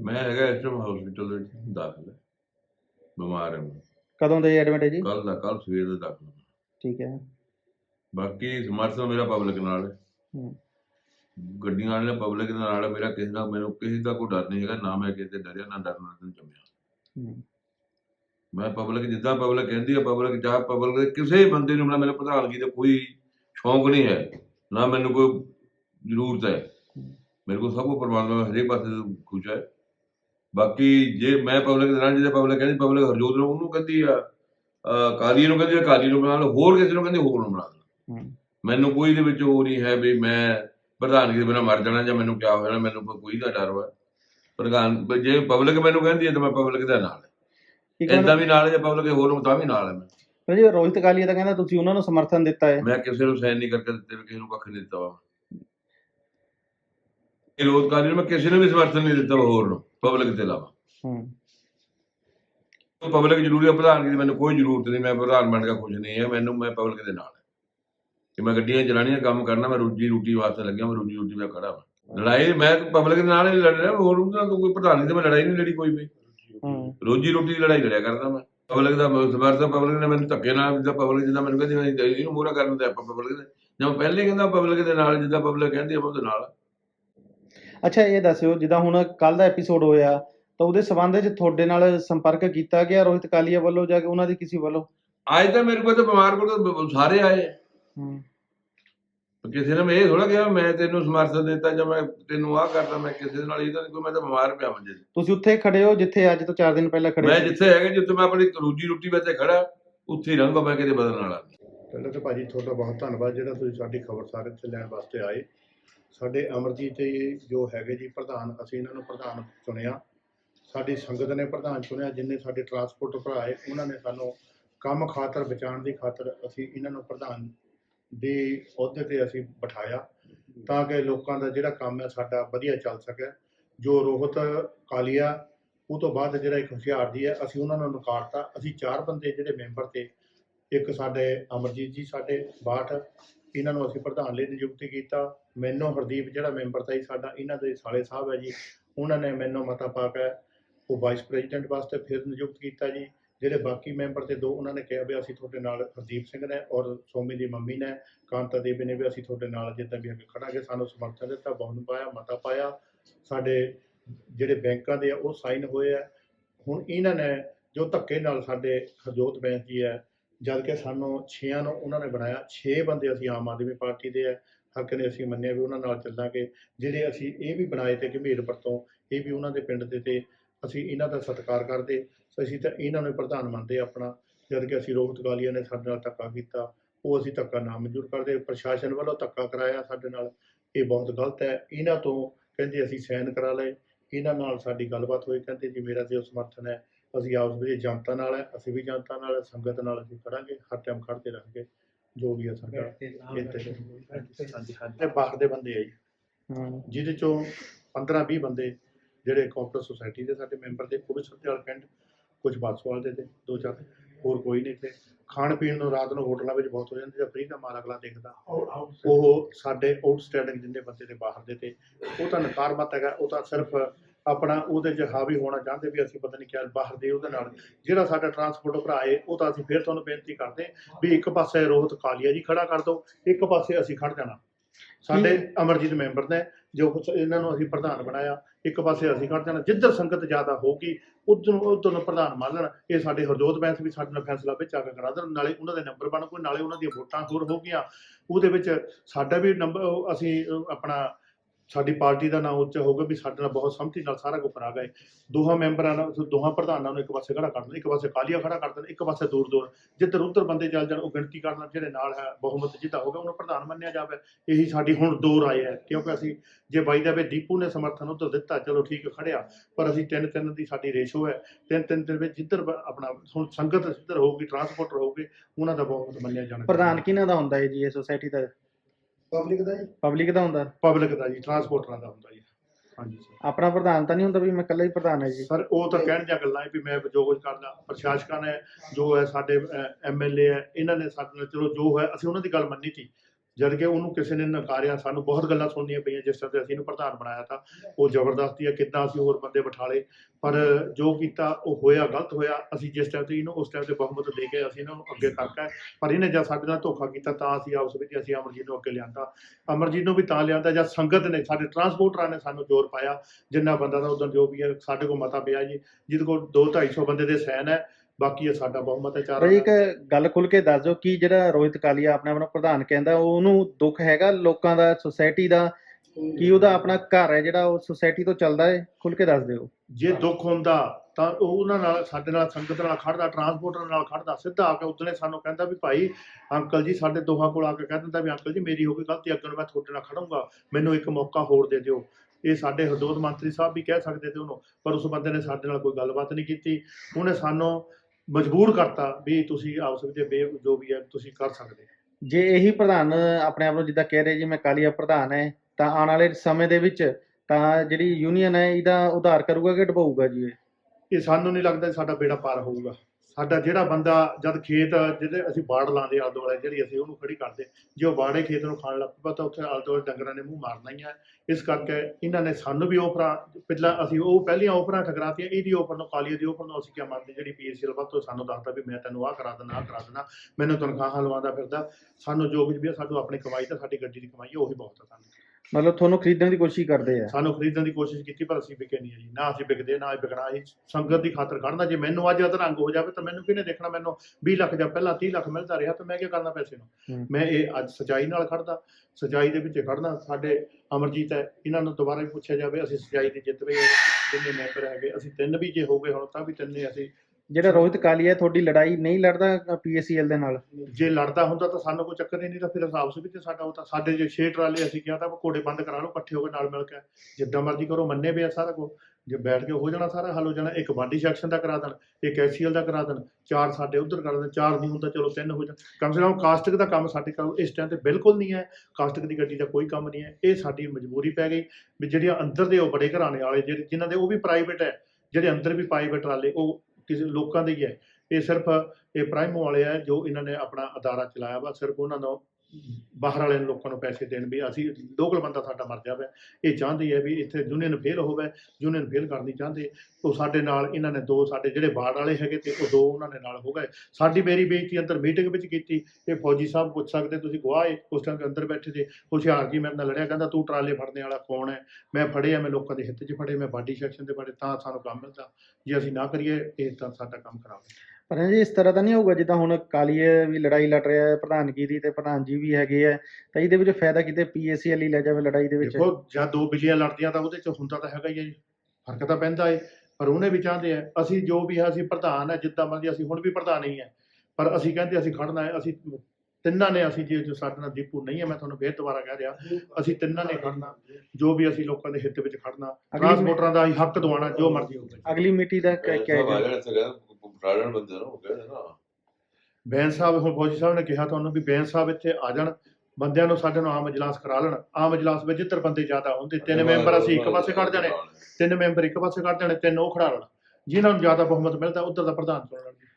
ਮੈਂ ਹੈਗਾ time hospital ਵਿੱਚ ਦਾਖਲ ਹੈ। ਬਿਮਾਰ ਹਾਂ ਕਦੋਂ ਦੇ ਐਡਮਿਟ ਹੈ ਜੀ? ਕੱਲ ਦਾ ਕੱਲ ਸਵੇਰ ਦਾ ਦਾਖਲ ਹਾਂ। ਠੀਕ ਹੈ। ਬਾਕੀ ਸਮਰਥਨ ਮੇਰਾ ਪਬਲਿਕ ਨਾਲ ਹੈ। ਹੂੰ। ਗੱਡੀਆਂ ਵਾਲੇ ਪਬਲਿਕ ਦੇ ਨਾਲ ਹੈ, ਮੇਰਾ ਕਿਸੇ ਦਾ ਮੈਨੂੰ ਕਿਸੇ ਦਾ ਕੋਈ ਡਰ ਨਹੀਂ ਹੈਗਾ ਨਾ ਮੈਂ ਕਿਸੇ ਤੇ ਡਰਿਆ ਨਾ ਡਰਨਾ ਤੇ ਜੰਮਿਆ। ਹੂੰ। ਮੈਂ ਪਬਲਿਕ ਜਿੱਦਾਂ ਪਬਲਿਕ ਕਹਿੰਦੀ ਹੈ ਪਬਲਿਕ ਚਾਹ ਪਬਲਿਕ ਦੇ ਕਿਸੇ ਬੰਦੇ ਨੂੰ ਨਾ ਮੇਰੇ ਪ੍ਰਧਾਨਗੀ ਦਾ ਕੋਈ ਸ਼ੌਂਕ ਨਹੀਂ ਹੈ ਨਾ ਮੈਨੂੰ ਕੋਈ ਜ਼ਰੂਰਤ ਹੈ। ਮੇਰੇ ਕੋਲ ਸਭ ਕੁਝ ਪਰਮਾਤਮਾ ਹਰੇਕ ਪਾਸੇ ਖੁਸ਼ ਹੈ। ਬਾਕੀ ਜੇ ਮੈਂ ਪਬਲਿਕ ਦੇ ਨਾਲ ਜਿਹਦੇ ਪਬਲਿਕ ਕਹਿੰਦੀ ਪਬਲਿਕ ਹਰਜੋਤ ਨੂੰ ਉਹਨੂੰ ਕਹਿੰਦੀ ਆ ਕਾਲੀ ਨੂੰ ਕਹਿੰਦੀ ਆ ਕਾਲੀ ਨੂੰ ਬਣਾ ਲਓ ਹੋਰ ਕਿਸੇ ਨੂੰ ਕਹਿੰਦੀ ਹੋਰ ਨੂੰ ਬਣਾ ਲਓ। ਮੈਨੂੰ ਕੋਈ ਦੇ ਵਿੱਚ ਉਹ ਨਹੀਂ ਹੈ ਵੀ ਮੈਂ ਪ੍ਰਧਾਨਗੀ ਦੇ ਬਿਨਾਂ ਮਰ ਜਾਣਾ ਜਾਂ ਮੈਨੂੰ ਕਿਆ ਹੋ ਜਾਣਾ ਮੈਨੂੰ ਕੋਈ- ਦਾ ਡਰ ਵਾ। ਪ੍ਰਧਾਨ ਜੇ ਪਬਲਿਕ ਮੈਨੂੰ ਕਹਿੰਦੀ ਹੈ ਤਾਂ ਮੈਂ ਪਬਲਿਕ ਦੇ ਨਾਲ ਇਦਾਂ ਵੀ ਨਾਲ ਜੇ ਪਬਲਿਕ ਹੋਰ ਨੂੰ ਤਾਂ ਵੀ ਨਾਲ ਹੈ ਮੈਂ। ਜੀ ਰੋਹਿਤ ਕਾਲੀਆ ਤਾਂ ਕਹਿੰਦਾ ਤੁਸੀਂ ਉਹਨਾਂ ਨੂੰ ਸਮਰਥਨ ਦਿੱਤਾ ਹੈ। ਮੈਂ ਕਿਸੇ ਨੂੰ ਸਾਈਨ ਨਹੀਂ ਕਰਕੇ ਦਿੱਤੇ ਕਿਸੇ ਨੂੰ ਕੱਖ ਨਹੀਂ ਦਿੱਤਾ ਵਾ। ਇਹ ਰੋਜ਼ਗਾਰੀ ਨੂੰ ਮੈਂ ਕਿਸੇ ਨੂੰ ਵੀ ਸਮਰਥਨ ਨਹੀਂ ਦਿੱਤਾ ਹੋਰ ਨੂੰ। ਪਬਲਿਕ ਦੇ ਇਲਾਵਾ। ਹੂੰ। ਪਬਲਿਕ ਜ਼ਰੂਰੀ ਹੈ ਪ੍ਰਧਾਨਗੀ ਦੀ ਮੈਨੂੰ ਕੋਈ ਜ਼ਰੂਰਤ ਨਹੀਂ ਮੈਂ ਪ੍ਰਧਾਨ ਬਣ ਕੇ ਖੁਸ਼ ਨਹੀਂ ਹੈ ਮੈਨੂੰ ਮੈਂ ਪਬਲਿਕ ਦੇ ਨਾਲ ਹਾਂ। ਕਿ ਮੈਂ ਗੱਡੀਆਂ ਚਲਾਉਣੀਆਂ ਕੰਮ ਕਰਨਾ ਮੈਂ ਰੋਜੀ ਰੋਟੀ ਵਾਸਤੇ ਲੱਗਿਆ ਮੈਂ ਰੋਜੀ ਰੋਟੀ ਮੈਂ ਖੜਾ ਹਾਂ ਲੜਾਈ ਮੈਂ ਪਬਲਿਕ ਦੇ ਨਾਲ ਹੀ ਲੜ ਰਿਹਾ ਹੋਰ ਉਹਨਾਂ ਨਾਲ ਕੋਈ ਪ੍ਰਧਾਨਗੀ ਤੇ ਮੈਂ ਲੜਾਈ ਨਹੀਂ ਲੜੀ ਕੋਈ ਵੀ। ਹੂੰ। ਰੋਜੀ ਰੋਟੀ ਦੀ ਲੜਾਈ ਲੜਿਆ ਕਰਦਾ ਮੈਂ। ਪਬਲਿਕ ਦਾ ਸਮਰਥਨ ਪਬਲਿਕ ਨੇ ਮੈਨੂੰ ਧੱਕੇ ਨਾਲ ਜਿੱਦਾਂ ਪਬਲਿਕ ਜਿੱਦਾਂ ਮੈਨੂੰ ਕਹਿੰਦੀ ਇਹਨੂੰ ਮੂਹਰਾ ਕਰਨ ਤੇ ਆਪਾਂ ਪਬਲਿਕ ਦੇ। ਜਾਂ ਪਹਿਲੇ ਕਹਿੰਦਾ ਪਬਲਿਕ ਦੇ ਨਾਲ ਜਿੱਦਾਂ ਪਬਲਿਕ ਕਹਿੰਦੀ ਆਪਾਂ ਉਹਦੇ ਨਾਲ। ਅੱਛਾ ਇਹ ਦੱਸਿਓ ਜਿੱਦਾਂ ਹੁਣ ਕੱਲ ਦਾ ਐਪੀਸੋਡ ਹੋਇਆ ਤਾਂ ਉਹਦੇ ਸਬੰਧ ਵਿੱਚ ਤੁਹਾਡੇ ਨਾਲ ਸੰਪਰਕ ਕੀਤਾ ਗਿਆ ਰੋਹਿਤ ਕਾਲੀਆ ਵੱਲੋਂ ਜਾਂ ਕਿ ਉਹਨਾਂ ਦੀ ਕਿਸੇ ਵੱਲੋਂ? ਅੱਜ ਤਾਂ ਮੇਰੇ ਕੋਲ ਤਾਂ ਬਿਮਾਰ ਕੋਲ ਤਾਂ ਸਾਰੇ ਆਏ ਹੂੰ। ਕਿਸੇ ਨੇ ਮੈਂ ਇਹ ਥੋੜਾ ਕਿਹਾ ਮੈਂ ਤੈਨੂੰ ਸਮਰਥਨ ਦਿੱਤਾ ਜਾਂ ਮੈਂ ਤੈਨੂੰ ਆਹ ਕਰਦਾ ਮੈਂ ਕਿਸੇ ਨਾਲ ਇਹ ਤਾਂ ਨਹੀਂ ਕੋਈ ਮੈਂ ਤਾਂ ਬਿਮਾਰ ਪਿਆ ਮੰਜੇ ਤੇ ਤੁਸੀਂ ਉੱਥੇ ਖੜੇ ਹੋ ਜਿੱਥੇ ਅੱਜ ਤੋਂ 4 ਦਿਨ ਪਹਿਲਾਂ ਖੜੇ ਮੈਂ। ਜਿੱਥੇ ਹੈਗਾ ਜਿੱਥੇ ਮੈਂ ਆਪਣੀ ਰੋਜੀ ਰੋਟੀ ਵਿੱਚ ਖੜਾ ਉੱਥੇ ਹੀ ਰਹਾਂਗਾ ਮੈਂ ਕਿਤੇ ਬਦਲਣ ਵਾਲਾ। ਪਹਿਲਾਂ ਤਾਂ ਭਾਜੀ ਤੁਹਾਡਾ ਬਹੁਤ ਧੰਨਵਾਦ ਜਿਹੜਾ ਤੁਸੀਂ ਸਾਡੀ ਖਬਰ ਸਾਰੇ ਤੇ ਲੈਣ ਵਾਸਤੇ ਆਏ। ਸਾਡੇ ਅਮਰਜੀਤ ਜੀ ਜੋ ਹੈਗੇ ਜੀ ਪ੍ਰਧਾਨ, ਅਸੀਂ ਇਹਨਾਂ ਨੂੰ ਪ੍ਰਧਾਨ ਚੁਣਿਆ। ਸਾਡੀ ਸੰਗਤ ਨੇ ਪ੍ਰਧਾਨ ਚੁਣਿਆ, ਜਿੰਨੇ ਸਾਡੇ ਟਰਾਂਸਪੋਰਟ ਭਰਾ ਆਏ ਉਹਨਾਂ ਨੇ ਸਾਨੂੰ ਕੰਮ ਖਾਤਰ, ਬਚਾਉਣ ਦੀ ਖਾਤਰ ਅਸੀਂ ਇਹਨਾਂ ਨੂੰ ਪ੍ਰਧਾਨ ਦੇ ਅਹੁਦੇ ਤੇ ਅਸੀਂ ਬਿਠਾਇਆ ਤਾਂ ਕਿ ਲੋਕਾਂ ਦਾ ਜਿਹੜਾ ਕੰਮ ਹੈ ਸਾਡਾ ਵਧੀਆ ਚੱਲ ਸਕੇ। ਜੋ ਰੋਹਤ ਕਾਲੀਆ ਉਹ ਤੋਂ ਬਾਅਦ ਜਿਹੜਾ ਇੱਕ ਹੁਸ਼ਿਆਰ ਦੀ ਹੈ, ਅਸੀਂ ਉਹਨਾਂ ਨੂੰ ਨਕਾਰਤਾ। ਅਸੀਂ ਚਾਰ ਬੰਦੇ ਜਿਹੜੇ ਮੈਂਬਰ ਤੇ, ਇੱਕ ਸਾਡੇ ਅਮਰਜੀਤ ਜੀ, ਸਾਡੇ ਬਾਠ ਇਹਨਾਂ ਨੂੰ ਅਸੀਂ ਪ੍ਰਧਾਨ ਲਈ ਨਿਯੁਕਤੀ ਕੀਤਾ। ਮੈਨੂੰ ਹਰਦੀਪ, ਜਿਹੜਾ ਮੈਂਬਰ ਤਾਂ ਜੀ ਸਾਡਾ, ਇਹਨਾਂ ਦੇ ਸਾਲੇ ਸਾਹਿਬ ਹੈ ਜੀ, ਉਹਨਾਂ ਨੇ ਮੈਨੂੰ ਮਤਾ ਪਾ ਕੇ ਉਹ ਵਾਈਸ ਪ੍ਰੈਜ਼ੀਡੈਂਟ ਵਾਸਤੇ ਫਿਰ ਨਿਯੁਕਤ ਕੀਤਾ ਜੀ। ਜਿਹੜੇ ਬਾਕੀ ਮੈਂਬਰ ਤੇ ਦੋ ਉਹਨਾਂ ਨੇ ਕਿਹਾ ਵੀ ਅਸੀਂ ਤੁਹਾਡੇ ਨਾਲ ਹਰਦੀਪ ਸਿੰਘ ਨੇ ਔਰ ਸੋਮੀ ਦੀ ਮੰਮੀ ਨੇ, ਕਾਂਤਾ ਦੇਵੀ ਨੇ ਵੀ ਅਸੀਂ ਤੁਹਾਡੇ ਨਾਲ ਜਿੱਦਾਂ ਵੀ ਅੱਗੇ ਖੜਾਂਗੇ, ਸਾਨੂੰ ਸਮਰਥਨ ਦਿੱਤਾ, ਬਹੁਮਤ ਪਾਇਆ, ਮਤਾ ਪਾਇਆ। ਸਾਡੇ ਜਿਹੜੇ ਬੈਂਕਾਂ ਦੇ ਆ, ਉਹ ਸਾਈਨ ਹੋਏ ਆ। ਹੁਣ ਇਹਨਾਂ ਨੇ ਜੋ ਧੱਕੇ ਨਾਲ ਸਾਡੇ ਹਰਜੋਤ ਬੈਂਸ ਜੀ ਹੈ ਜਦ ਕਿ ਸਾਨੂੰ 6 ਨੂੰ ਉਹਨਾਂ ਨੇ ਬਣਾਇਆ। 6 ਬੰਦੇ ਅਸੀਂ ਆਮ ਆਦਮੀ ਪਾਰਟੀ ਦੇ ਆ। ਹੱਕ ਨੇ ਅਸੀਂ ਮੰਨਿਆ ਵੀ ਉਹਨਾਂ ਨਾਲ ਚੱਲਾਂਗੇ। ਜਿਹੜੇ ਅਸੀਂ ਇਹ ਵੀ ਬਣਾਏ ਤੇ ਗੰਭੀਰਪੁਰ ਤੋਂ, ਇਹ ਵੀ ਉਹਨਾਂ ਦੇ ਪਿੰਡ ਦੇ ਤੇ ਅਸੀਂ ਇਹਨਾਂ ਦਾ ਸਤਿਕਾਰ ਕਰਦੇ। ਸੋ ਅਸੀਂ ਤਾਂ ਇਹਨਾਂ ਨੂੰ ਪ੍ਰਧਾਨ ਮੰਨਦੇ ਆਪਣਾ। ਜਦ ਕਿ ਅਸੀਂ ਰੋਹਤ ਗਾਲੀਆ ਨੇ ਸਾਡੇ ਨਾਲ ਧੱਕਾ ਕੀਤਾ। ਉਹ ਅਸੀਂ ਧੱਕਾ ਨਾ ਮਨਜ਼ੂਰ ਕਰਦੇ। ਪ੍ਰਸ਼ਾਸਨ ਵੱਲੋਂ ਧੱਕਾ ਕਰਾਇਆ ਸਾਡੇ ਨਾਲ। ਇਹ ਬਹੁਤ ਗਲਤ ਹੈ। ਇਹਨਾਂ ਤੋਂ ਕਹਿੰਦੇ ਅਸੀਂ ਸਾਈਨ ਕਰਾ ਲਏ। ਇਹਨਾਂ ਨਾਲ ਸਾਡੀ ਗੱਲਬਾਤ ਹੋਈ। ਕਹਿੰਦੇ ਜੀ ਮੇਰਾ ਜੋ ਸਮਰਥਨ ਹੈ। ਅਸੀਂ ਆਪਸ ਵਿੱਚ ਜਨਤਾ ਨਾਲ ਹੈ ਅਸੀਂ ਵੀ ਜਨਤਾ ਨਾਲ ਹੈ, ਸੰਗਤ ਨਾਲ ਅਸੀਂ ਖੜਾਂਗੇ ਹਰ ਟਾਈਮ ਖੜਦੇ ਰਹਾਂਗੇ ਜੋ ਵੀ ਹੈ ਸਾਡਾ ਹਾਂਜੀ ਹਾਂਜੀ ਇਹ ਬਾਹਰ ਦੇ ਬੰਦੇ ਆ ਜੀ। ਹੂੰ ਜਿਹਦੇ ਚੋਂ 15 20 ਬੰਦੇ ਜਿਹੜੇ ਕੋਆਪਰੇਟਿਵ ਸੁਸਾਇਟੀ ਦੇ ਸਾਡੇ ਮੈਂਬਰ ਦੇ ਉਹ ਵੀ ਸੱਤੇਵਾਲ ਪਿੰਡ ਕੁਝ ਬਾਸਵਾਲ ਦੇ ਤੇ ਦੋ ਚਾਰ ਹੋਰ ਕੋਈ ਨਹੀਂ ਤੇ ਖਾਣ ਪੀਣ ਨੂੰ ਰਾਤ ਨੂੰ ਹੋਟਲਾਂ ਵਿੱਚ ਬਹੁਤ ਹੋ ਜਾਂਦੇ ਜਾਂ ਫ੍ਰੀ ਦਾ ਮਾਲ ਅਗਲਾ ਦੇਖਦਾ। ਉਹ ਸਾਡੇ ਆਊਟਸਟੈਂਡਿੰਗ ਜਿੰਨੇ ਬੰਦੇ ਦੇ ਬਾਹਰ ਦੇ ਤੇ ਉਹ ਤਾਂ ਨਕਾਰ ਮਤ ਹੈਗਾ ਉਹ ਤਾਂ ਸਿਰਫ ਆਪਣਾ ਉਹਦੇ 'ਚ ਹਾਵੀ ਹੋਣਾ ਚਾਹੁੰਦੇ ਵੀ ਅਸੀਂ ਪਤਾ ਨਹੀਂ ਕਿਆ ਬਾਹਰ ਦੇ ਉਹਦੇ ਨਾਲ ਜਿਹੜਾ ਸਾਡਾ ਟਰਾਂਸਪੋਰਟ ਭਰਾ ਹੈ ਉਹ ਤਾਂ ਅਸੀਂ ਫਿਰ ਤੁਹਾਨੂੰ ਬੇਨਤੀ ਕਰਦੇ ਵੀ ਇੱਕ ਪਾਸੇ ਰੋਹਤ ਕਾਲੀਆ ਜੀ ਖੜਾ ਕਰ ਦਿਓ ਇੱਕ ਪਾਸੇ ਅਸੀਂ ਖੜ ਜਾਣਾ। ਸਾਡੇ ਅਮਰਜੀਤ ਮੈਂਬਰ ਨੇ ਜੋ ਕੁਛ ਇਹਨਾਂ ਨੂੰ ਅਸੀਂ ਪ੍ਰਧਾਨ ਬਣਾਇਆ ਇੱਕ ਪਾਸੇ ਅਸੀਂ ਖੜ ਜਾਣਾ। ਜਿੱਧਰ ਸੰਗਤ ਜ਼ਿਆਦਾ ਹੋਊਗੀ ਉਧਰ ਉਧਰ ਨੂੰ ਪ੍ਰਧਾਨ ਮੰਨਣ ਇਹ ਸਾਡੇ ਹਰਜੋਤ ਬੈਂਸ ਵੀ ਸਾਡੇ ਨਾਲ ਫੈਸਲਾ ਵਿੱਚ ਆ ਕੇ ਕਰਾ ਦੇਣ। ਨਾਲੇ ਉਹਨਾਂ ਦੇ ਨੰਬਰ ਬਣ ਕੋਈ ਨਾਲੇ ਉਹਨਾਂ ਦੀਆਂ ਵੋਟਾਂ ਹੋਰ ਹੋ ਗਈਆਂ ਉਹਦੇ ਵਿੱਚ ਸਾਡਾ ਵੀ ਨੰਬਰ ਅਸੀਂ ਆਪਣਾ ਸਾਡੀ ਪਾਰਟੀ ਦਾ ਨਾਮ ਉੱਚਾ ਹੋਊਗਾ ਵੀ ਸਾਡੇ ਨਾਲ ਬਹੁਤ ਸੰਮਤੀ ਨਾਲ ਸਾਰਾ ਕੁਝ ਕਰਾ ਗਏ। ਦੋਹਾਂ ਮੈਂਬਰਾਂ ਨਾਲ ਦੋਹਾਂ ਪ੍ਰਧਾਨਾਂ ਨੂੰ ਇੱਕ ਪਾਸੇ ਖੜਾ ਕਰ ਦੇਣ, ਇੱਕ ਪਾਸੇ ਕਾਲੀਆ ਖੜਾ ਕਰ ਦੇਣ, ਇੱਕ ਪਾਸੇ ਦੂਰ ਦੂਰ। ਜਿੱਧਰ ਉੱਧਰ ਬੰਦੇ ਚੱਲ ਜਾਣ, ਉਹ ਗਿਣਤੀ ਕਰਨ ਜਿਹੜੇ ਨਾਲ ਹੈ, ਬਹੁਮਤ ਜਿੱਦਾਂ ਹੋਗਾ ਉਹਨੂੰ ਪ੍ਰਧਾਨ ਮੰਨਿਆ ਜਾਵੇ। ਇਹੀ ਸਾਡੀ ਹੁਣ ਦੋ ਰਾਏ ਹੈ, ਕਿਉਂਕਿ ਅਸੀਂ ਜੇ ਬਾਈ ਦਾ ਵੇ ਦੀਪੂ ਨੇ ਸਮਰਥਨ ਉੱਧਰ ਦਿੱਤਾ, ਚਲੋ ਠੀਕ ਖੜਿਆ, ਪਰ ਅਸੀਂ ਤਿੰਨ ਤਿੰਨ ਦੀ ਸਾਡੀ ਰੇਸ਼ੋ ਹੈ। ਤਿੰਨ ਤਿੰਨ ਦੇ ਵਿੱਚ ਜਿੱਧਰ ਆਪਣਾ ਹੁਣ ਸੰਗਤ ਜਿੱਧਰ ਹੋਊਗੀ ਟਰਾਂਸਪੋਰਟਰ ਹੋਊਗੇ, ਉਹਨਾਂ ਦਾ ਬਹੁਮਤ ਮੰਨਿਆ ਜਾਣਾ ਪ੍ਰਧਾਨ ਕਿਹਨਾਂ ਦਾ ਹੁੰਦਾ ਹੈ ਜੀ ਇਹ ਸੋਸਾਇਟੀ ਦਾ? ਪਬਲਿਕ ਦਾ ਜੀ? ਪਬਲਿਕ ਦਾ ਹੁੰਦਾ। ਪਬਲਿਕ ਦਾ ਜੀ ਟਰਾਂਸਪੋਰਟਰਾਂ ਦਾ ਹੁੰਦਾ ਜੀ। ਹਾਂਜੀ ਸਰ ਆਪਣਾ ਪ੍ਰਧਾਨ ਤਾਂ ਨਹੀਂ ਹੁੰਦਾ ਵੀ ਮੈਂ ਇਕੱਲਾ ਹੀ ਪ੍ਰਧਾਨ ਹੈ ਜੀ? ਸਰ ਉਹ ਤਾਂ ਕਹਿਣ ਦੀਆਂ ਗੱਲਾਂ ਹੈ ਵੀ ਮੈਂ ਜੋ ਕੁਝ ਕਰਦਾ ਪ੍ਰਸ਼ਾਸਕਾਂ ਨੇ ਜੋ ਹੈ ਸਾਡੇ ਐਮਐਲਏ ਹੈ ਇਹਨਾਂ ਨੇ ਸਾਡੇ ਨਾਲ ਚਲੋ ਜੋ ਹੈ ਅਸੀਂ ਉਹਨਾਂ ਦੀ ਗੱਲ ਮੰਨੀ ਸੀ। ਜਦ ਕਿ ਉਹਨੂੰ ਕਿਸੇ ਨੇ ਨਕਾਰਿਆ, ਸਾਨੂੰ ਬਹੁਤ ਗੱਲਾਂ ਸੁਣਨੀਆਂ ਪਈਆਂ ਜਿਸ ਤਰ੍ਹਾਂ ਤੇ ਅਸੀਂ ਇਹਨੂੰ ਪ੍ਰਧਾਨ ਬਣਾਇਆ ਤਾਂ। ਉਹ ਜ਼ਬਰਦਸਤੀ ਆ, ਕਿੱਦਾਂ ਅਸੀਂ ਹੋਰ ਬੰਦੇ ਬਿਠਾ ਲਏ। ਪਰ ਜੋ ਕੀਤਾ, ਉਹ ਹੋਇਆ, ਗਲਤ ਹੋਇਆ। ਅਸੀਂ ਜਿਸ ਟਾਈਮ ਤੇ ਇਹਨੂੰ, ਉਸ ਟਾਈਮ ਤੇ ਬਹੁਮਤ ਦੇ ਕੇ ਅਸੀਂ ਇਹਨਾਂ ਨੂੰ ਅੱਗੇ ਕਰਤਾ ਪਰ ਇਹਨੇ ਜਦ ਸਾਡੇ ਨਾਲ ਧੋਖਾ ਕੀਤਾ ਤਾਂ ਅਸੀਂ ਆਪਸ ਵਿੱਚ, ਅਸੀਂ ਅਮਰਜੀਤ ਨੂੰ ਅੱਗੇ ਲਿਆਂਦਾ। ਅਮਰਜੀਤ ਨੂੰ ਵੀ ਤਾਂ ਲਿਆਂਦਾ ਜਦ ਸੰਗਤ ਨੇ, ਸਾਡੇ ਟਰਾਂਸਪੋਰਟਰਾਂ ਨੇ ਸਾਨੂੰ ਜ਼ੋਰ ਪਾਇਆ। ਜਿੰਨਾ ਬੰਦਾ ਦਾ ਉਦੋਂ ਜੋ ਵੀ ਹੈ, ਸਾਡੇ ਕੋਲ ਮਤਾ ਪਿਆ ਜੀ। ਜਿਹਦੇ ਕੋਲ 2 250 ਬੰਦੇ ਦੇ ਸੈਨ ਹੈ ਬਾਕੀ ਇਹ ਸਾਡਾ ਬਹੁਮਤ ਹੈ ਚਾਰ ਇੱਕ ਗੱਲ ਖੁੱਲ ਕੇ ਦੱਸ ਦਿਓ ਕਿ ਜਿਹੜਾ ਰੋਹਿਤ ਕਾਲੀਆ ਆਪਣੇ ਆਪ ਨੂੰ ਪ੍ਰਧਾਨ ਕਹਿੰਦਾ ਉਹਨੂੰ ਦੁੱਖ ਹੈਗਾ ਲੋਕਾਂ ਦਾ ਸੁਸਾਇਟੀ ਦਾ? ਕਿ ਉਹਦਾ ਆਪਣਾ ਘਰ ਹੈ ਜਿਹੜਾ ਉਹ ਸੁਸਾਇਟੀ ਤੋਂ ਚੱਲਦਾ ਹੈ? ਖੁੱਲ ਕੇ ਦੱਸ ਦਿਓ। ਜੇ ਦੁੱਖ ਹੁੰਦਾ ਤਾਂ ਉਹ ਉਹਨਾਂ ਨਾਲ ਸਾਡੇ ਨਾਲ ਸੰਗਤ ਨਾਲ ਖੜਦਾ ਟਰਾਂਸਪੋਰਟਰ ਨਾਲ ਖੜਦਾ ਸਿੱਧਾ ਆ ਕੇ ਉਦਣੇ ਸਾਨੂੰ ਕਹਿੰਦਾ ਵੀ ਭਾਈ ਅੰਕਲ ਜੀ ਸਾਡੇ ਦੋਹਾਂ ਕੋਲ ਆ ਕੇ ਕਹਿ ਦਿੰਦਾ ਵੀ ਅੰਕਲ ਜੀ ਮੇਰੀ ਹੋ ਗਈ ਗਲਤੀ ਅੱਗੇ ਮੈਂ ਤੁਹਾਡੇ ਨਾਲ ਖੜੂੰਗਾ ਮੈਨੂੰ ਇੱਕ ਮੌਕਾ ਹੋਰ ਦੇ ਦਿਓ। ਇਹ ਸਾਡੇ ਹਰਦੋਦ ਮੰਤਰੀ ਸਾਹਿਬ ਵੀ ਕਹਿ ਸਕਦੇ ਤੇ ਉਹਨੂੰ ਪਰ ਉਸ ਬੰਦੇ ਨੇ ਸਾਡੇ ਨਾਲ ਕੋਈ ਗੱਲਬਾਤ ਨਹੀਂ ਕੀਤੀ। ਉਹਨੇ ਸਾਨੂੰ ਮਜਬੂਰ ਕਰਤਾ ਵੀ ਤੁਸੀਂ ਆਪਸ ਵਿੱਚ ਬੇ ਜੋ ਵੀ ਹੈ ਤੁਸੀਂ ਕਰ ਸਕਦੇ ਜੇ ਇਹੀ ਪ੍ਰਧਾਨ ਆਪਣੇ ਆਪ ਨੂੰ ਜਿੱਦਾਂ ਕਹਿ ਰਹੇ ਜੀ ਮੈਂ ਕਾਲੀਆ ਪ੍ਰਧਾਨ ਹੈ ਤਾਂ ਆਉਣ ਵਾਲੇ ਸਮੇਂ ਦੇ ਵਿੱਚ ਤਾਂ ਜਿਹੜੀ ਯੂਨੀਅਨ ਹੈ ਇਹਦਾ ਉਧਾਰ ਕਰੂਗਾ ਕਿ ਡਬਾਊਗਾ ਜੀ ਇਹ? ਇਹ ਸਾਨੂੰ ਨਹੀਂ ਲੱਗਦਾ ਸਾਡਾ ਬੇੜਾ ਪਾਰ ਹੋਊਗਾ। ਸਾਡਾ ਜਿਹੜਾ ਬੰਦਾ ਜਦ ਖੇਤ ਜਿਹਦੇ ਅਸੀਂ ਬਾੜ ਲਾਉਂਦੇ ਆਲੇ ਦੁਆਲੇ ਜਿਹੜੀ ਅਸੀਂ ਉਹਨੂੰ ਖੜੀ ਕਰਦੇ ਜੇ ਉਹ ਬਾੜੇ ਖੇਤ ਨੂੰ ਖਾਣ ਲੱਗ ਪਤਾ ਤਾਂ ਉੱਥੇ ਆਲੇ ਦੁਆਲੇ ਡੰਗਰਾਂ ਨੇ ਮੂੰਹ ਮਾਰਨਾ ਹੀ ਹੈ ਇਸ ਕਰਕੇ ਇਹਨਾਂ ਨੇ ਸਾਨੂੰ ਵੀ ਆਫਰਾਂ ਪਹਿਲਾਂ ਅਸੀਂ ਉਹ ਪਹਿਲੀਆਂ ਆਫਰਾਂ ਠਕਰਾਤੀਆਂ, ਇਹਦੀ ਓਪਰ ਨੂੰ ਕਾਲੀਏ ਦੀ ਓਪਰ ਨੂੰ ਅਸੀਂ ਕਿਹਾ ਮੰਨਦੇ ਜਿਹੜੀ ਪੀਐਸਸੀਐਲ ਵੱਧ ਤੋਂ ਸਾਨੂੰ ਦੱਸਦਾ ਵੀ ਮੈਂ ਤੈਨੂੰ ਆਹ ਕਰਾ ਦਿੰਦਾ, ਆਹ ਕਰਾ ਦਿੰਦਾ, ਮੈਨੂੰ ਤਨਖਾਹਾਂ ਲਵਾਉਂਦਾ ਫਿਰਦਾ, ਸਾਨੂੰ ਜੋ ਕੁਝ ਵੀ ਹੈ ਸਾਨੂੰ ਆਪਣੀ ਕਮਾਈ ਤਾਂ ਸਾਡੀ ਗੱਡੀ ਦੀ ਕਮਾਈ ਹੈ ਉਹੀ ਬਹੁਤ ਹੈ ਸਾਨੂੰ। ਮਤਲਬ ਤੁਹਾਨੂੰ ਖਰੀਦਣ ਦੀ ਕੋਸ਼ਿਸ਼ ਕਰਦੇ ਆ। ਸਾਨੂੰ ਖਰੀਦਣ ਦੀ ਕੋਸ਼ਿਸ਼ ਕੀਤੀ ਪਰ ਅਸੀਂ ਵਿਕੇ ਨਹੀਂ ਜੀ। ਨਾ ਅਸੀਂ ਵਿਕਦੇ ਨਾ ਅਸੀਂ ਵਿਕਣਾ। ਅਸੀਂ ਸੰਗਤ ਦੀ ਖਾਤਰ ਖੜਨਾ ਜੇ ਮੈਨੂੰ ਅੱਜ ਅਧਰੰਗ ਹੋ ਜਾਵੇ ਤਾਂ ਮੈਨੂੰ ਕਿਹਨੇ ਦੇਖਣਾ? ਮੈਨੂੰ 20 ਲੱਖ ਜਾਂ ਪਹਿਲਾਂ 30 ਲੱਖ ਮਿਲਦਾ ਰਿਹਾ ਤਾਂ ਮੈਂ ਕੀ ਕਰਨਾ ਪੈਸੇ ਨੂੰ। ਮੈਂ ਇਹ ਅੱਜ ਸਚਾਈ ਨਾਲ ਖੜਦਾ ਸਚਾਈ ਦੇ ਵਿੱਚ ਖੜਨਾ ਸਾਡੇ ਅਮਰਜੀਤ ਹੈ ਇਹਨਾਂ ਨੂੰ ਦੁਬਾਰਾ ਵੀ ਪੁੱਛਿਆ ਜਾਵੇ ਅਸੀਂ ਸਚਾਈ ਦੀ ਜਿੱਤ ਵੀ ਜਿੰਨੇ ਮੈਂਬਰ ਹੈਗੇ ਅਸੀਂ ਤਿੰਨ ਵੀ ਜੇ ਹੋ ਗਏ ਹੁਣ ਤਾਂ ਵੀ ਤਿੰਨੇ ਅਸੀਂ ਜਿਹੜਾ ਰੋਹਿਤ ਕਾਲੀਆ ਤੁਹਾਡੀ ਲੜਾਈ ਨਹੀਂ ਲੜਦਾ ਪੀਐਸਸੀਐਲ ਦੇ ਨਾਲ? ਜੇ ਲੜਦਾ ਹੁੰਦਾ ਤਾਂ ਸਾਨੂੰ ਕੋਈ ਚੱਕਰ ਹੀ ਨਹੀਂ, ਤਾਂ ਫਿਰ ਹਿਸਾਬ ਸੀ ਵਿੱਚ ਸਾਡਾ ਉਹ ਤਾਂ ਸਾਡੇ ਜੇ ਛੇ ਟਰਾਲੇ ਅਸੀਂ ਕਿਹਾ ਤਾਂ ਘੋੜੇ ਬੰਦ ਕਰਾ ਲਓ, ਇਕੱਠੇ ਹੋ ਕੇ ਨਾਲ ਮਿਲ ਕੇ। ਜਿੱਦਾਂ ਮਰਜ਼ੀ ਕਰੋ, ਮੰਨੇ ਪਿਆ ਸਾਰਾ ਕੁਝ ਜੇ ਬੈਠ ਕੇ ਹੋ ਜਾਣਾ ਸਾਰਾ ਹੱਲ, ਹੋ ਜਾਣਾ, ਇੱਕ ਬਾਡੀ ਸੈਕਸ਼ਨ ਦਾ ਕਰਾ ਦੇਣ, ਇੱਕ ਐਸੀਐਲ ਦਾ ਕਰਾ ਦੇਣ, ਚਾਰ ਸਾਡੇ ਉਧਰ ਕਰ ਦੇਣ, ਚਾਰ ਨਹੀਂ ਹੁੰਦਾ, ਚਲੋ ਤਿੰਨ ਹੋ ਜਾਣ। ਕਮ ਸੇ ਕਮ ਕਾਸਟਿਕ ਦਾ ਕੰਮ ਸਾਡੇ ਕੋਲ ਇਸ ਟਾਈਮ ਤੇ ਬਿਲਕੁਲ ਨਹੀਂ ਹੈ। ਕਾਸਟਿਕ ਦੀ ਗੱਡੀ ਦਾ ਕੋਈ ਕੰਮ ਨਹੀਂ ਹੈ। ਇਹ ਸਾਡੀ ਮਜਬੂਰੀ ਪੈ ਗਈ ਵੀ ਜਿਹੜੀਆਂ ਅੰਦਰ ਦੇ ਉਹ ਬੜੇ ਘਰਾਣੇ ਵਾਲੇ ਜਿਹੜੇ ਜਿਨ੍ਹਾਂ ਦੇ ਉਹ ਵੀ ਪ੍ਰਾਈਵੇਟ ਹੈ, ਜਿਹੜੇ ਅੰਦਰ ਵੀ ਪ੍ਰਾਈਵੇਟ ਟਰਾਲੇ, ਉਹ ਕਿਸੇ ਲੋਕਾਂ ਦੇ ਹੀ ਹੈ। ਇਹ ਸਿਰਫ ਇਹ ਪ੍ਰਾਈਮ ਵਾਲੇ ਆ ਜੋ ਇਹਨਾਂ ਨੇ ਆਪਣਾ ਅਦਾਰਾ ਚਲਾਇਆ ਵਾ। ਸਿਰਫ ਉਹਨਾਂ ਨੂੰ ਬਾਹਰ ਵਾਲੇ ਲੋਕਾਂ ਨੂੰ ਪੈਸੇ ਦੇਣ ਵੀ ਅਸੀਂ ਲੋਕਲ ਬੰਦਾ ਸਾਡਾ ਮਰ ਜਾਵੇ। ਇਹ ਚਾਹੁੰਦੀ ਹੈ ਵੀ ਇੱਥੇ ਯੂਨੀਅਨ ਫੇਲ ਹੋਵੇ ਯੂਨੀਅਨ ਫੇਲ ਕਰਨੀ ਚਾਹੁੰਦੇ ਉਹ ਸਾਡੇ ਨਾਲ ਇਹਨਾਂ ਨੇ ਦੋ ਸਾਡੇ ਜਿਹੜੇ ਬਾੜ ਵਾਲੇ ਹੈਗੇ ਤੇ ਉਹ ਦੋ ਉਹਨਾਂ ਦੇ ਨਾਲ ਹੋ ਗਏ। ਸਾਡੀ ਮੇਰੀ ਬੇਇੱਜ਼ਤੀ ਅੰਦਰ ਮੀਟਿੰਗ ਵਿੱਚ ਕੀਤੀ। ਇਹ ਫੌਜੀ ਸਾਹਿਬ ਪੁੱਛ ਸਕਦੇ, ਤੁਸੀਂ ਗਵਾਹ ਏ ਉਸ ਟਾਈਮ ਅੰਦਰ ਬੈਠੇ ਤੇ ਹੁਸ਼ਿਆਰ ਜੀ ਮੇਰੇ ਨਾਲ ਲੜਿਆ, ਕਹਿੰਦਾ ਤੂੰ ਟਰਾਲੇ ਫੜਨੇ ਵਾਲਾ ਕੌਣ ਹੈ? ਮੈਂ ਫੜਿਆ ਮੈਂ ਲੋਕਾਂ ਦੇ ਹਿੱਤ 'ਚ ਫੜੇ, ਮੈਂ ਬਾਡੀ ਸੈਕਸ਼ਨ ਤੇ ਫੜੇ, ਤਾਂ ਸਾਨੂੰ ਕੰਮ ਮਿਲਦਾ। ਜੇ ਅਸੀਂ ਨਾ ਕਰੀਏ, ਇਹ ਤਾਂ ਸਾਡਾ ਕੰਮ ਖਰਾਬ ਹੈ। ਪਰ ਜੀ ਇਸ ਤਰ੍ਹਾਂ ਤਾਂ ਨਹੀਂ ਹੋਊਗਾ ਜਿੱਦਾਂ ਹੁਣ ਕਾਲੀਏ ਵੀ ਲੜਾਈ ਲੜ ਰਿਹਾ ਹੈ ਪ੍ਰਧਾਨਗੀ ਦੀ ਤੇ ਪ੍ਰਧਾਨ ਜੀ ਵੀ ਹੈਗੇ ਆ ਤਾਂ ਇਹਦੇ ਵਿੱਚ ਫਾਇਦਾ ਕਿਤੇ ਪੀਐਸਸੀਐਲ ਹੀ ਲੈ ਜਾਵੇ ਲੜਾਈ ਦੇ ਵਿੱਚ? ਦੇਖੋ ਜਦ ਦੋ ਬਿਜਲੀਆਂ ਲੜਦੀਆਂ ਤਾਂ ਉਹਦੇ 'ਚ ਹੁੰਦਾ ਤਾਂ ਹੈਗਾ ਹੀ ਹੈ ਜੀ ਫ਼ਰਕ ਤਾਂ ਪੈਂਦਾ ਏ ਪਰ ਉਹਨੇ ਵੀ ਚਾਹੁੰਦੇ ਆ ਅਸੀਂ ਜੋ ਵੀ ਹੈ ਅਸੀਂ ਪ੍ਰਧਾਨ ਹੈ ਜਿੱਦਾਂ ਮਰਜ਼ੀ ਅਸੀਂ ਹੁਣ ਵੀ ਪ੍ਰਧਾਨ ਹੀ ਹੈ ਪਰ ਅਸੀਂ ਕਹਿੰਦੇ ਅਸੀਂ ਖੜਨਾ ਹੈ ਅਸੀਂ ਤਿੰਨਾਂ ਨੇ ਅਸੀਂ ਜੇ ਸਾਡੇ ਨਾਲ ਦੀਪੂ ਨਹੀਂ ਹੈ ਮੈਂ ਤੁਹਾਨੂੰ ਫੇਰ ਦੁਬਾਰਾ ਕਹਿ ਰਿਹਾ ਅਸੀਂ ਤਿੰਨਾਂ ਨੇ ਖੜਨਾ ਜੋ ਵੀ ਅਸੀਂ ਲੋਕਾਂ ਦੇ ਹਿੱਤ ਵਿੱਚ ਖੜਨਾ ਟਰਾਂਸਪੋਰਟਰਾਂ ਦਾ ਅਸੀਂ ਹੱਕ ਦਵਾਉਣਾ ਜੋ ਮਰਜ਼ੀ ਹੋਵੇ। ਅਗਲੀ ਮੀਟੀ ਦਾ ਕਿਆ ਹੈ ਜਾਣਾ ਬੰਦੇ ਨੂੰ ਹੋ ਨਾ। ਬੈਂਸ ਸਾਹਿਬ, ਹੁਣ ਫੌਜੀ ਸਾਹਿਬ ਨੇ ਕਿਹਾ ਤੁਹਾਨੂੰ ਵੀ ਬੈਂਸ ਸਾਹਿਬ ਇੱਥੇ ਆ ਜਾਣ, ਬੰਦਿਆਂ ਨੂੰ ਸਾਡੇ ਨੂੰ ਆਮ ਇਜਲਾਸ ਕਰਾ ਲੈਣ। ਆਮ ਇਜਲਾਸ ਵਿੱਚ ਜਿੱਧਰ ਬੰਦੇ ਜ਼ਿਆਦਾ ਹੁੰਦੇ ਤਿੰਨ ਮੈਂਬਰ ਅਸੀਂ ਇੱਕ ਪਾਸੇ ਕੱਢ ਜਾਣੇ, ਤਿੰਨ ਮੈਂਬਰ ਇੱਕ ਪਾਸੇ ਕੱਢ ਜਾਣੇ, ਤਿੰਨ ਉਹ ਖੜਾ ਲੈਣ ਜਿਨ੍ਹਾਂ ਨੂੰ ਜ਼ਿਆਦਾ ਬਹੁਮਤ ਮਿਲਦਾ, ਉਧਰ ਦਾ ਪ੍ਰਧਾਨ ਚੁਣ ਲੈਣਗੇ।